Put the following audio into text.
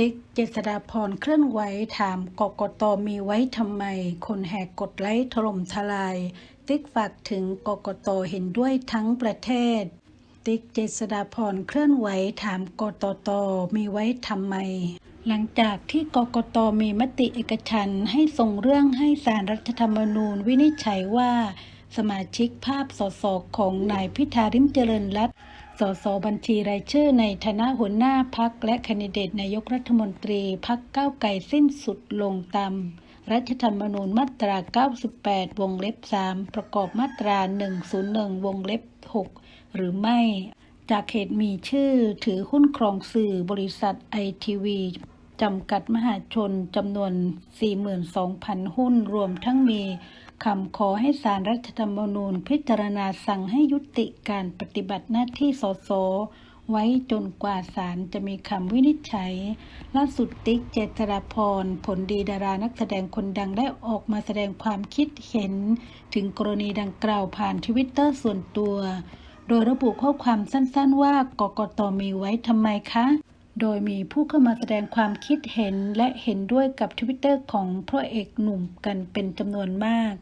ติ๊ก เจษฎาพรเคลื่อนไหวถามกกตมีไว้ทำไม คนแหกกดไลค์ถล่มทลาย ติ๊กฝากถึงกกตเห็นด้วยทั้งประเทศ ติ๊กเจษฎาพรเคลื่อนไหวถามกตตมีไว้ทำไม หลังจากที่กกตมีมติเอกฉันให้ส่งเรื่องให้สารรัฐธรรมนูญวินิจฉัยว่า สมาชิกภาพสสของนายพิธาริมเจริญรัตน์ สสบัญชีรายชื่อในฐานะหัวหน้าพักและแคนดิเดตนายกรัฐมนตรีพักก้าวไกลสิ้นสุดลงตามรัฐธรรมนูญมาตรา 98 วงเล็บ 3 ประกอบมาตรา 101 วงเล็บ 6 หรือไม่ จากเหตุมีชื่อถือหุ้นครองสื่อบริษัทไอทีวี จำกัดมหาชนจำนวน 42,000 หุ้นรวมทั้งมีคำขอให้สารรัฐธรรมนูญพิจารณาสั่งให้ยุติการปฏิบัติหน้าที่สสไว้จนกว่าศาลจะมีคำวินิจฉัย ล่าสุดติ๊กเจษฎาพร ผลดีดารานักแสดงคนดังได้ออกมาแสดงความคิดเห็น ถึงกรณีดังกล่าวผ่านทวิตเตอร์ส่วนตัว โดยระบุข้อความสั้นๆว่ากกตมีไว้ทำไมคะ โดยมีผู้เข้ามาแสดงความคิดเห็นและเห็นด้วยกับทวิตเตอร์ของพระเอกหนุ่มกันเป็นจำนวนมาก